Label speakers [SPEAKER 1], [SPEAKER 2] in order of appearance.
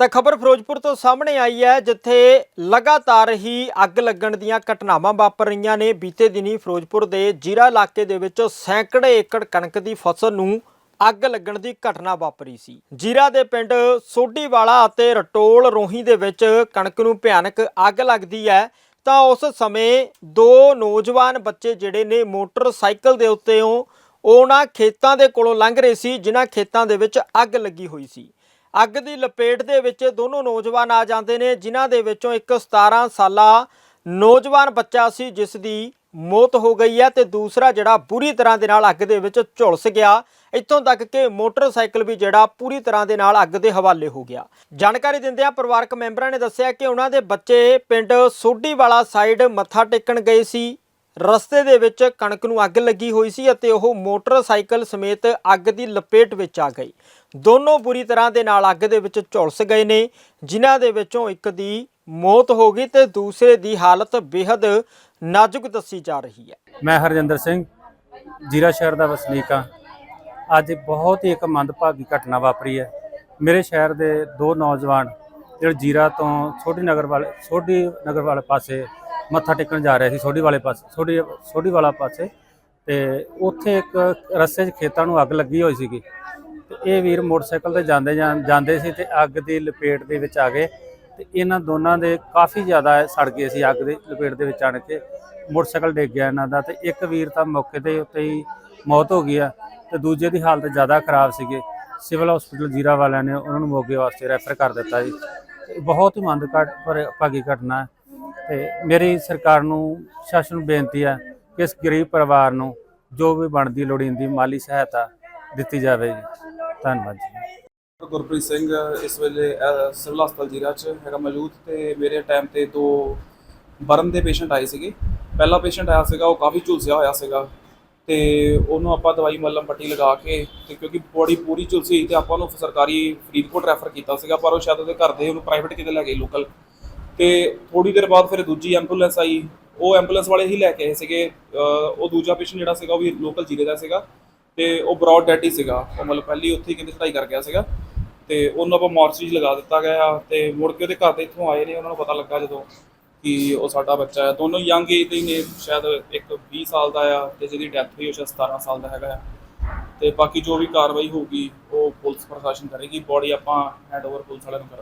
[SPEAKER 1] ਤਾਂ ਖਬਰ ਫਿਰੋਜ਼ਪੁਰ ਤੋਂ ਸਾਹਮਣੇ ਆਈ ਹੈ, ਜਿੱਥੇ ਲਗਾਤਾਰ ਹੀ ਅੱਗ ਲੱਗਣ ਦੀਆਂ ਘਟਨਾਵਾਂ ਵਾਪਰ ਰਹੀਆਂ ਨੇ। ਬੀਤੇ ਦਿਨੀ ਫਿਰੋਜ਼ਪੁਰ ਦੇ ਜੀਰਾ ਇਲਾਕੇ ਦੇ ਵਿੱਚ ਸੈਂਕੜੇ ਏਕੜ ਕਣਕ ਦੀ ਫਸਲ ਨੂੰ ਅੱਗ ਲੱਗਣ ਦੀ ਘਟਨਾ ਵਾਪਰੀ ਸੀ। ਜੀਰਾ ਦੇ ਪਿੰਡ ਸੋਢੀਵਾਲਾ ਅਤੇ ਰਟੋਲ ਰੋਹੀ ਦੇ ਵਿੱਚ ਕਣਕ ਨੂੰ ਭਿਆਨਕ ਅੱਗ ਲੱਗਦੀ ਹੈ। ਤਾਂ ਉਸ ਸਮੇਂ ਦੋ ਨੌਜਵਾਨ ਬੱਚੇ ਜਿਹੜੇ ਨੇ ਮੋਟਰਸਾਈਕਲ ਦੇ ਉੱਤੇ ਉਹਨਾਂ ਖੇਤਾਂ ਦੇ ਕੋਲੋਂ ਲੰਘ ਰਹੇ ਸੀ, ਜਿਨ੍ਹਾਂ ਖੇਤਾਂ ਦੇ ਵਿੱਚ ਅੱਗ ਲੱਗੀ ਹੋਈ ਸੀ। ਅੱਗ ਦੀ ਲਪੇਟ ਦੇ ਵਿੱਚ ਦੋਨੋਂ ਨੌਜਵਾਨ ਆ ਜਾਂਦੇ ਨੇ, ਜਿਨ੍ਹਾਂ ਦੇ ਵਿੱਚੋਂ ਇੱਕ 17 ਸਾਲਾ ਨੌਜਵਾਨ ਬੱਚਾ ਸੀ, ਜਿਸ ਦੀ ਮੌਤ ਹੋ ਗਈ ਹੈ ਤੇ ਦੂਸਰਾ ਜਿਹੜਾ ਬੁਰੀ ਤਰ੍ਹਾਂ ਦੇ ਨਾਲ ਅੱਗ ਦੇ ਵਿੱਚ ਝੁਲਸ ਗਿਆ। ਇੱਥੋਂ ਤੱਕ ਕਿ ਮੋਟਰਸਾਈਕਲ ਵੀ ਜਿਹੜਾ ਪੂਰੀ ਤਰ੍ਹਾਂ ਦੇ ਨਾਲ ਅੱਗ ਦੇ ਹਵਾਲੇ ਹੋ ਗਿਆ। ਜਾਣਕਾਰੀ ਦਿੰਦਿਆਂ ਪਰਿਵਾਰਕ ਮੈਂਬਰਾਂ ਨੇ ਦੱਸਿਆ ਕਿ ਉਹਨਾਂ ਦੇ ਬੱਚੇ ਪਿੰਡ ਸੋਢੀ ਵਾਲਾ ਸਾਈਡ ਮੱਥਾ ਟੇਕਣ ਗਏ ਸੀ। ਰਸਤੇ ਦੇ ਵਿੱਚ ਕਣਕ ਨੂੰ ਅੱਗ ਲੱਗੀ ਹੋਈ ਸੀ ਅਤੇ ਉਹ ਮੋਟਰਸਾਈਕਲ ਸਮੇਤ ਅੱਗ ਦੀ ਲਪੇਟ ਵਿੱਚ ਆ ਗਈ। ਦੋਨੋਂ ਬੁਰੀ ਤਰ੍ਹਾਂ ਦੇ ਨਾਲ ਅੱਗ ਦੇ ਵਿੱਚ ਝੁਲਸ ਗਏ ਨੇ, ਜਿਨ੍ਹਾਂ ਦੇ ਵਿੱਚੋਂ ਇੱਕ ਦੀ ਮੌਤ ਹੋ ਗਈ ਤੇ ਦੂਸਰੇ ਦੀ ਹਾਲਤ ਬੇहद ਨਾਜ਼ੁਕ ਦੱਸੀ ਜਾ ਰਹੀ ਹੈ।
[SPEAKER 2] ਮੈਂ ਹਰਜਿੰਦਰ ਸਿੰਘ, ਜੀਰਾ ਸ਼ਹਿਰ ਦਾ ਵਸਨੀਕ ਹਾਂ। ਅੱਜ ਬਹੁਤ ਹੀ ਇੱਕ ਮੰਦਭਾਗੀ ਘਟਨਾ ਵਾਪਰੀ ਹੈ। ਮੇਰੇ ਸ਼ਹਿਰ ਦੇ ਦੋ ਨੌਜਵਾਨ, ਜਿਹੜੇ ਜੀਰਾ ਤੋਂ ਛੋਟੀ ਨਗਰ ਵਾਲੇ ਛੋਟੀ ਨਗਰ ਵਾਲੇ ਪਾਸੇ ਮੱਥਾ ਟੇਕਣ ਜਾ ਰਿਹਾ ਸੀ ਸੋਢੀ ਵਾਲੇ ਪਾਸੇ, ਸੋਢੀ ਸੋਢੀ ਵਾਲਾ ਪਾਸੇ। ਤੇ ਉੱਥੇ ਇੱਕ ਰਸਤੇ 'ਚ ਖੇਤਾਂ ਨੂੰ ਅੱਗ ਲੱਗੀ ਹੋਈ ਸੀਗੀ। ਤੇ ਇਹ ਵੀਰ ਮੋਟਰਸਾਈਕਲ ਤੇ ਜਾਂਦੇ ਜਾਂ- ਜਾਂਦੇ ਸੀ ਤੇ ਅੱਗ ਦੀ ਲਪੇਟ ਦੇ ਵਿੱਚ ਆ ਗਏ। ਤੇ ਇਹਨਾਂ ਦੋਨਾਂ ਦੇ ਕਾਫੀ ਜ਼ਿਆਦਾ ਸੜ ਗਏ ਸੀ ਅੱਗ ਦੀ ਲਪੇਟ ਦੇ ਵਿੱਚ ਆਣ ਕੇ। ਮੋਟਰਸਾਈਕਲ ਡਿੱਗ ਗਿਆ ਇਹਨਾਂ ਦਾ ਤੇ ਇੱਕ ਵੀਰ ਤਾਂ ਮੌਕੇ ਤੇ ਉੱਤੇ ਹੀ ਮੌਤ ਹੋ ਗਈ ਆ ਤੇ ਦੂਜੇ ਦੀ ਹਾਲਤ ਜ਼ਿਆਦਾ ਖਰਾਬ ਸੀਗੇ। ਸਿਵਲ ਹਸਪੀਟਲ ਜੀਰਾ ਵਾਲਿਆਂ ਨੇ ਉਹਨਾਂ ਨੂੰ ਮੋਗੇ ਵਾਸਤੇ ਰੈਫਰ ਕਰ ਦਿੱਤਾ ਜੀ। ਬਹੁਤ ਹੀ ਮੰਦਘਾਟ ਪਰ ਭਾਗੀ ਘਟਨਾ ਹੈ। ਤੇ ਮੇਰੀ ਸਰਕਾਰ ਨੂੰ, ਸ਼ਾਸਨ ਨੂੰ ਬੇਨਤੀ ਹੈ ਕਿ ਇਸ ਗਰੀਬ ਪਰਿਵਾਰ ਨੂੰ ਜੋ ਵੀ ਬਣਦੀ ਲੋੜੀਂਦੀ ਮਾਲੀ ਸਹਾਇਤਾ ਦਿੱਤੀ ਜਾਵੇ ਧੰਨਵਾਦ ਜੀ।
[SPEAKER 3] ਗੁਰਪ੍ਰੀਤ ਸਿੰਘ, ਇਸ ਵੇਲੇ ਸਿਵਲ ਹਸਪਤਾਲ ਜੀਰਾ 'ਚ ਹੈਗਾ ਮੌਜੂਦ ਤੇ ਮੇਰੇ ਟਾਈਮ ਤੇ ਦੋ ਬਰਨ ਦੇ ਪੇਸ਼ੈਂਟ ਆਏ ਸੀਗੇ। ਪਹਿਲਾ ਪੇਸ਼ੈਂਟ ਆਇਆ ਸੀਗਾ, ਉਹ ਕਾਫੀ ਝੁਲਸਿਆ ਹੋਇਆ ਸੀਗਾ ਤੇ ਉਹਨੂੰ ਆਪਾਂ ਦਵਾਈ ਮੱਲਮ ਪੱਟੀ ਲਗਾ ਕੇ ਤੇ ਕਿਉਂਕਿ ਬੋਡੀ ਪੂਰੀ ਝੁਲਸੀ ਹੋਈ ਤੇ ਆਪਾਂ ਉਹਨੂੰ ਸਰਕਾਰੀ ਫਰੀਦਕੋਟ ਰੈਫਰ ਕੀਤਾ ਸੀਗਾ, ਪਰ ਉਹ ਸ਼ਾਇਦ ਉਹਦੇ ਘਰ ਦੇ ਉਹਨੂੰ ਪ੍ਰਾਈਵੇਟ ਕਿਤੇ ਲੈ ਗਏ ਲੋਕਲ ਤੇ ਥੋੜੀ ਦੇਰ ਬਾਅਦ ਫਿਰ ਦੂਜੀ ਐਂਬੂਲੈਂਸ ਆਈ। ਉਹ ਐਂਬੂਲੈਂਸ ਵਾਲੇ ਹੀ ਲੈ ਕੇ ਆਏ ਸੀਗੇ। ਉਹ ਦੂਜਾ ਪੇਸ਼ੈਂਟ ਜਿਹੜਾ ਸੀਗਾ, ਉਹ ਵੀ ਲੋਕਲ ਜ਼ਿਲ੍ਹੇ ਦਾ ਸੀਗਾ ਤੇ ਉਹ ਬ੍ਰੌਡ ਡੈਡ ਹੀ ਸੀਗਾ। ਉਹ ਮਤਲਬ ਪਹਿਲੀ ਉੱਥੇ ਹੀ ਕਹਿੰਦੇ ਚੜਾਈ ਕਰ ਗਿਆ ਸੀਗਾ ਤੇ ਉਹਨੂੰ ਆਪਾਂ ਮੋਰਚਰੀ ਲਗਾ ਦਿੱਤਾ ਗਿਆ ਤੇ ਮੁੜ ਕੇ ਉਹਦੇ ਘਰ ਦੇ ਇੱਥੋਂ ਆਏ ਨੇ, ਉਹਨਾਂ ਨੂੰ ਪਤਾ ਲੱਗਾ ਜਦੋਂ ਕਿ ਉਹ ਸਾਡਾ ਬੱਚਾ ਹੈ ਦੋਨੋਂ ਯੰਗ ਏਜ ਦੇ ਹੀ ਨੇ, ਸ਼ਾਇਦ ਇੱਕ 20 ਸਾਲ ਦਾ ਆ ਤੇ ਜਿਹਦੀ ਡੈਥ ਹੋਈ, ਉਹ ਸ਼ਾਇਦ 17 ਸਾਲ ਦਾ ਹੈਗਾ ਆ। ਤੇ ਬਾਕੀ ਜੋ ਵੀ ਕਾਰਵਾਈ ਹੋਊਗੀ, ਉਹ ਪੁਲਿਸ ਪ੍ਰਸ਼ਾਸਨ ਕਰੇਗੀ। ਬੋਡੀ ਆਪਾਂ ਹੈਂਡ ਓਵਰ ਪੁਲਿਸ ਵਾਲਿਆਂ ਨੂੰ ਕਰਾਂਗੇ।